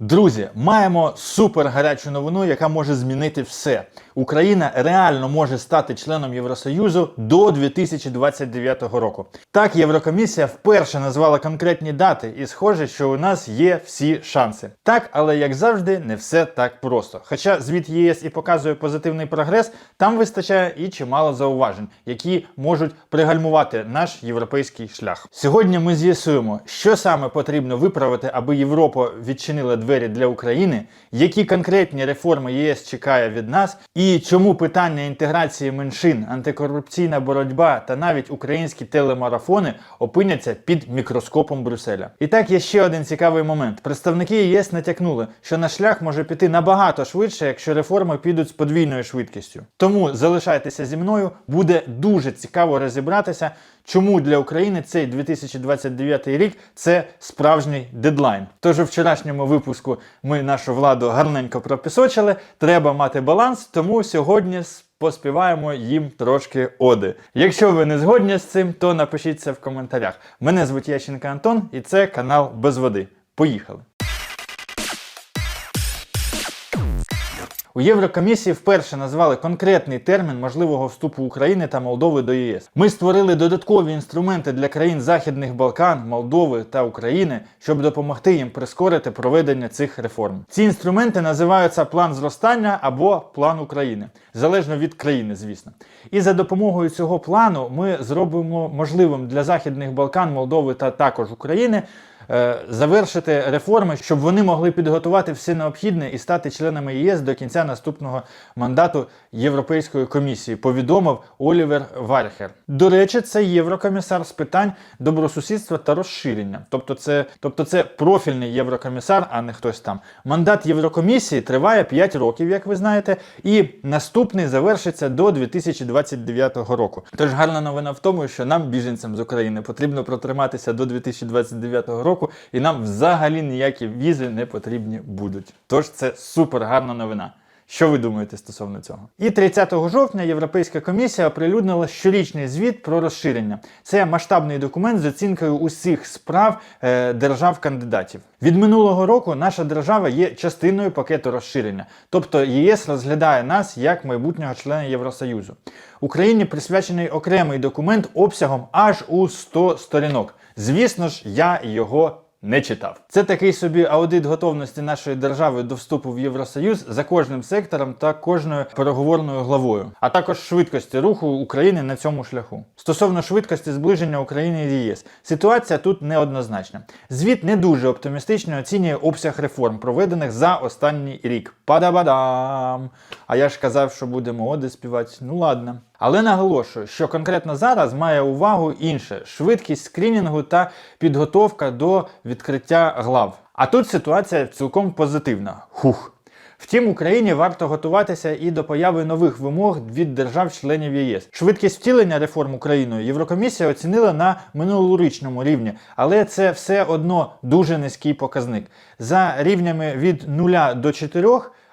Друзі, маємо супер гарячу новину, яка може змінити все. Україна реально може стати членом Євросоюзу до 2029 року. Так, Єврокомісія вперше назвала конкретні дати, і схоже, що у нас є всі шанси. Так, але як завжди, не все так просто. Хоча звіт ЄС і показує позитивний прогрес, там вистачає і чимало зауважень, які можуть пригальмувати наш європейський шлях. Сьогодні ми з'ясуємо, що саме потрібно виправити, аби Європа відчинила двері для України, які конкретні реформи ЄС чекає від нас, і чому питання інтеграції меншин, антикорупційна боротьба та навіть українські телемарафони опиняться під мікроскопом Брюсселя. І так є ще один цікавий момент. Представники ЄС натякнули, що наш шлях може піти набагато швидше, якщо реформи підуть з подвійною швидкістю. Тому залишайтеся зі мною, буде дуже цікаво розібратися, чому для України цей 2029 рік це справжній дедлайн. Тож у вчорашньому випуску ми нашу владу гарненько пропісочили. Треба мати баланс, тому сьогодні поспіваємо їм трошки оди. Якщо ви не згодні з цим, то напишіть це в коментарях. Мене звуть Ященка Антон, і це канал Без води. Поїхали! У Єврокомісії вперше назвали конкретний термін можливого вступу України та Молдови до ЄС. Ми створили додаткові інструменти для країн Західних Балкан, Молдови та України, щоб допомогти їм прискорити проведення цих реформ. Ці інструменти називаються план зростання або план України, залежно від країни, звісно. І за допомогою цього плану ми зробимо можливим для Західних Балкан, Молдови та також України завершити реформи, щоб вони могли підготувати все необхідне і стати членами ЄС до кінця наступного мандату Європейської комісії, повідомив Олівер Вальхер. До речі, це єврокомісар з питань добросусідства та розширення. Тобто, це, тобто це профільний єврокомісар, а не хтось там. Мандат Єврокомісії триває 5 років, як ви знаєте, і наступний завершиться до 2029 року. Тож гарна новина в тому, що нам, біженцям з України, потрібно протриматися до 2029 року, і нам взагалі ніякі візи не потрібні будуть. Тож це супер гарна новина. Що ви думаєте стосовно цього? І 30 жовтня Європейська комісія оприлюднила щорічний звіт про розширення. Це масштабний документ з оцінкою усіх справ е, держав-кандидатів. Від минулого року наша держава є частиною пакету розширення, тобто ЄС розглядає нас як майбутнього члена Євросоюзу. Україні присвячений окремий документ обсягом аж у 100 сторінок. Звісно ж, я його не читав. Це такий собі аудит готовності нашої держави до вступу в Євросоюз за кожним сектором та кожною переговорною главою, а також швидкості руху України на цьому шляху. Стосовно швидкості зближення України і ЄС, ситуація тут неоднозначна. Звіт не дуже оптимістично оцінює обсяг реформ, проведених за останній рік. Падабадам! А я ж казав, що будемо оди співати. Ну ладно. Але наголошую, що конкретно зараз має увагу інше: швидкість скрінінгу та підготовка до відкриття глав. А тут ситуація цілком позитивна. Хух. Втім, Україні варто готуватися і до появи нових вимог від держав-членів єС. Швидкість втілення реформ Україною Єврокомісія оцінила на минулорічному рівні, але це все одно дуже низький показник. За рівнями від 0 до 4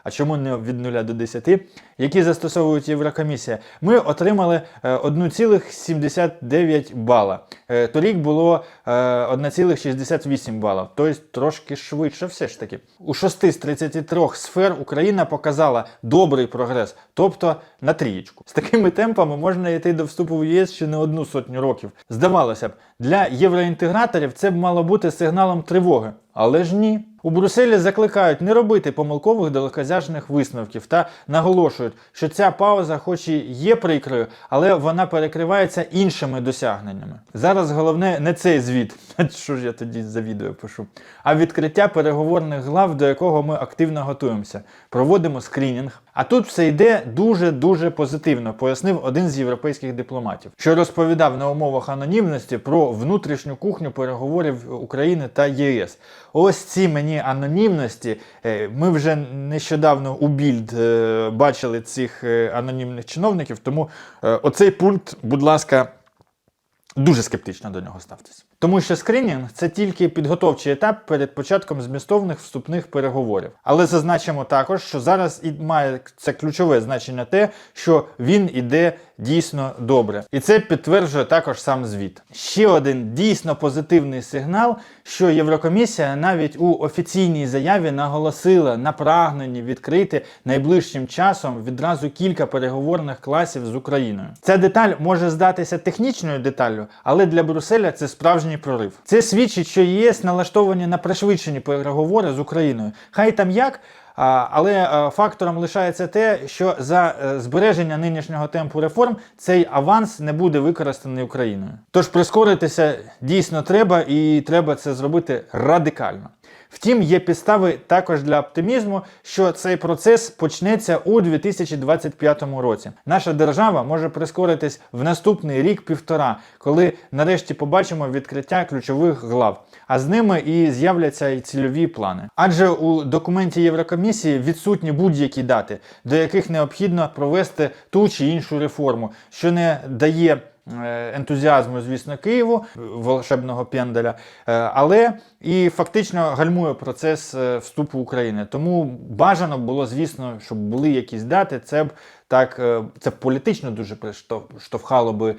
а чому не від 0 до 10, які застосовують Єврокомісія, ми отримали е, 1,79 бала. Е, Торік було е, 1,68 бала, тобто трошки швидше все ж таки. У 6 з 33 сфер Україна показала добрий прогрес, тобто на трієчку. З такими темпами можна йти до вступу в ЄС ще не одну сотню років. Здавалося б, для євроінтеграторів це б мало бути сигналом тривоги. Але ж ні. У Брюсселі закликають не робити помилкових далекозяжних висновків та наголошують, що ця пауза, хоч і є прикрою, але вона перекривається іншими досягненнями. Зараз головне не цей звіт, що ж я тоді за відео пишу, а відкриття переговорних глав, до якого ми активно готуємося. Проводимо скринінг. А тут все йде дуже-дуже позитивно, пояснив один з європейських дипломатів, що розповідав на умовах анонімності про внутрішню кухню переговорів України та ЄС. Ось ці мені анонімності. е, Ми вже нещодавно у більд е, бачили цих е, анонімних чиновників, тому оцей пункт, будь ласка, дуже скептично до нього ставтесь. Тому що скринінг це тільки підготовчий етап перед початком змістовних вступних переговорів. Але зазначимо також, що зараз і має це ключове значення те, що він іде дійсно добре. І це підтверджує також сам звіт. Ще один дійсно позитивний сигнал, що Єврокомісія навіть у офіційній заяві наголосила на прагненні відкрити найближчим часом відразу кілька переговорних класів з Україною. Ця деталь може здатися технічною деталлю, але для Брюсселя це справжній прорив. Це свідчить, що ЄС налаштовані на пришвидшені переговори з Україною. Хай там як. Але е, фактором лишається те, що за е, збереження нинішнього темпу реформ цей аванс не буде використаний Україною. Тож прискоритися дійсно треба, і треба це зробити радикально. Втім, є підстави також для оптимізму, що цей процес почнеться у 2025 році. Наша держава може прискоритись в наступний рік-півтора, коли нарешті побачимо відкриття ключових глав, а з ними і з'являться і цільові плани. Адже у документі Єврокомісії відсутні будь-які дати, до яких необхідно провести ту чи іншу реформу, що не дає. Е, Ентузіазму, звісно, Києву, е, волшебного пенделя, е, але і фактично гальмує процес вступу України. Тому бажано було, звісно, щоб були якісь дати. Це б так, це б політично дуже приштовхало би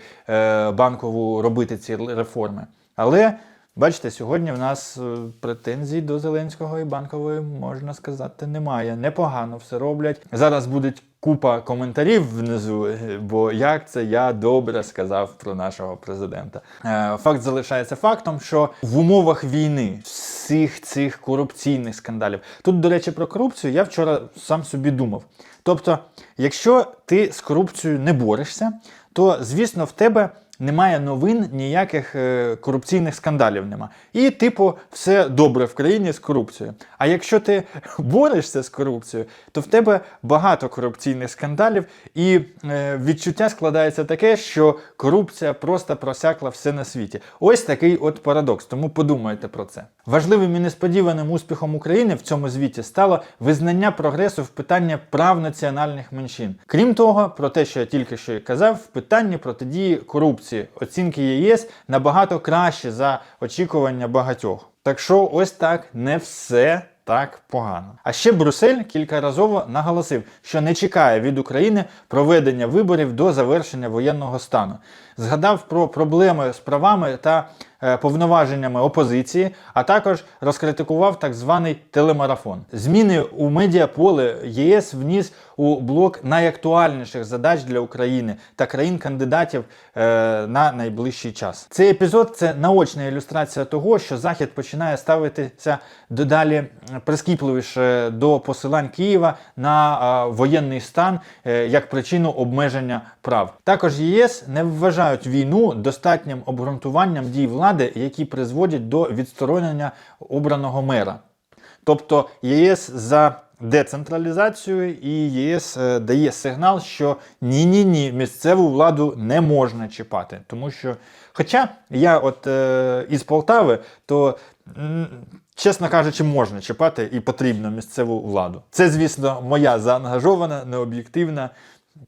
банкову робити ці реформи. Але бачите, сьогодні в нас претензій до Зеленського і банкової, можна сказати, немає. Непогано все роблять. Зараз будуть купа коментарів внизу, бо як це я добре сказав про нашого президента. Е, Факт залишається фактом, що в умовах війни всіх цих корупційних скандалів. Тут, до речі, про корупцію я вчора сам собі думав. Тобто, якщо ти з корупцією не борешся, то звісно в тебе немає новин, ніяких е, корупційних скандалів нема. І, типу, все добре в країні з корупцією. А якщо ти борешся з корупцією, то в тебе багато корупційних скандалів, і е, відчуття складається таке, що корупція просто просякла все на світі. Ось такий от парадокс. Тому подумайте про це. Важливим і несподіваним успіхом України в цьому звіті стало визнання прогресу в питанні прав національних меншин. Крім того, про те, що я тільки що і казав, в питанні протидії корупції оцінки ЄС набагато краще за очікування багатьох. Так що ось так не все. Так погано. А ще Брюссель кількаразово наголосив, що не чекає від України проведення виборів до завершення воєнного стану. Згадав про проблеми з правами та е, повноваженнями опозиції, а також розкритикував так званий телемарафон. Зміни у медіаполе ЄС вніс у блок найактуальніших задач для України та країн-кандидатів е, на найближчий час. Цей епізод це наочна ілюстрація того, що Захід починає ставитися дедалі прискіпливіше до посилань Києва на воєнний стан е, як причину обмеження прав. Також ЄС не вважають війну достатнім обґрунтуванням дій влади, які призводять до відсторонення обраного мера. Тобто ЄС за децентралізацію і єС е, дає сигнал, що ні-ні ні, місцеву владу не можна чіпати. Тому що, хоча я от е, із Полтави, то чесно кажучи, можна чіпати і потрібно місцеву владу. Це, звісно, моя заангажована, необ'єктивна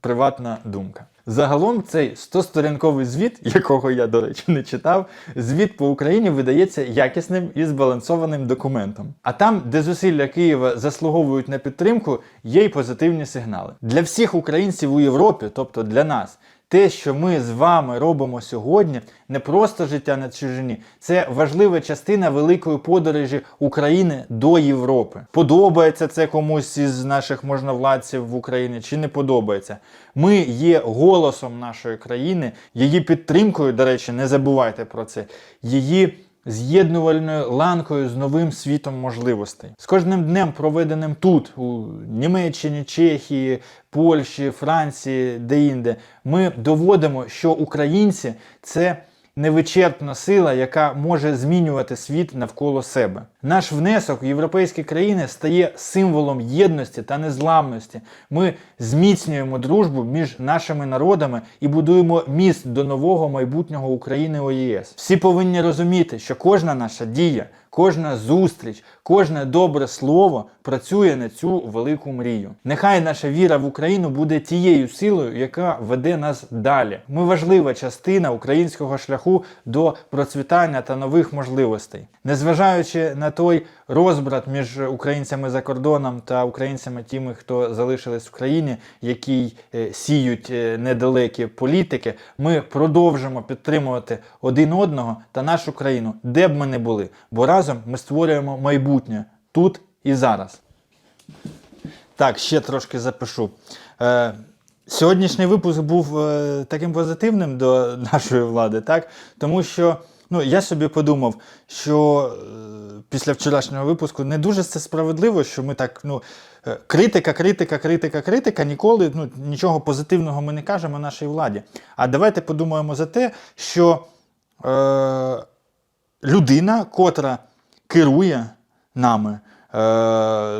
приватна думка. Загалом цей 100-сторінковий звіт, якого я, до речі, не читав, звіт по Україні видається якісним і збалансованим документом. А там, де зусилля Києва заслуговують на підтримку, є й позитивні сигнали. Для всіх українців у Європі, тобто для нас, те, що ми з вами робимо сьогодні, не просто життя на чужині, це важлива частина великої подорожі України до Європи. Подобається це комусь із наших можновладців в Україні чи не подобається. Ми є голосом нашої країни, її підтримкою, до речі, не забувайте про це. Її з'єднувальною ланкою з новим світом можливостей. З кожним днем, проведеним тут, у Німеччині, Чехії, Польщі, Франції, де-інде, ми доводимо, що українці це невичерпна сила, яка може змінювати світ навколо себе. Наш внесок в європейські країни стає символом єдності та незламності. Ми зміцнюємо дружбу між нашими народами і будуємо міст до нового майбутнього України ОЄС. ЄС. Всі повинні розуміти, що кожна наша дія, кожна зустріч, кожне добре слово працює на цю велику мрію. Нехай наша віра в Україну буде тією силою, яка веде нас далі. Ми важлива частина українського шляху до процвітання та нових можливостей. Незважаючи на той розбрат між українцями за кордоном та українцями тими, хто залишились в країні, які е, сіють е, недалекі політики, ми продовжимо підтримувати один одного та нашу країну, де б ми не були, бо разом ми створюємо майбутнє тут і зараз. Так, ще трошки запишу. Е, сьогоднішній випуск був таким позитивним до нашої влади, так? Тому що ну, я собі подумав, що е, після вчорашнього випуску не дуже це справедливо, що ми так, ну, е, критика, критика, критика, критика, ніколи ну, нічого позитивного ми не кажемо нашій владі. А давайте подумаємо за те, що е, людина, котра керує нами, е,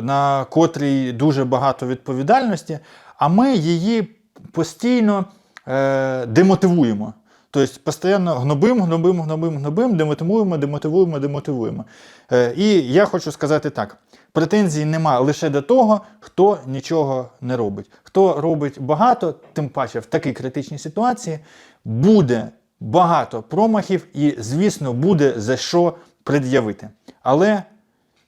на котрій дуже багато відповідальності, а ми її постійно е, демотивуємо. Тобто постійно гнобим, гнобим, гнобим, гнобим, демотивуємо, демотивуємо, демотивуємо. Е, і я хочу сказати так: претензій нема лише до того, хто нічого не робить. Хто робить багато, тим паче в такій критичній ситуації, буде багато промахів і, звісно, буде за що пред'явити. Але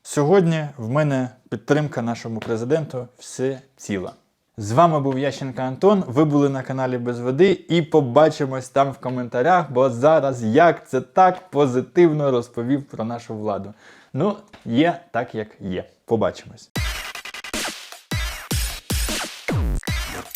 сьогодні в мене підтримка нашому президенту все ціла. З вами був Ященка Антон. Ви були на каналі Без Води і побачимось там в коментарях, бо зараз як це так позитивно розповів про нашу владу. Ну, є так, як є. Побачимось.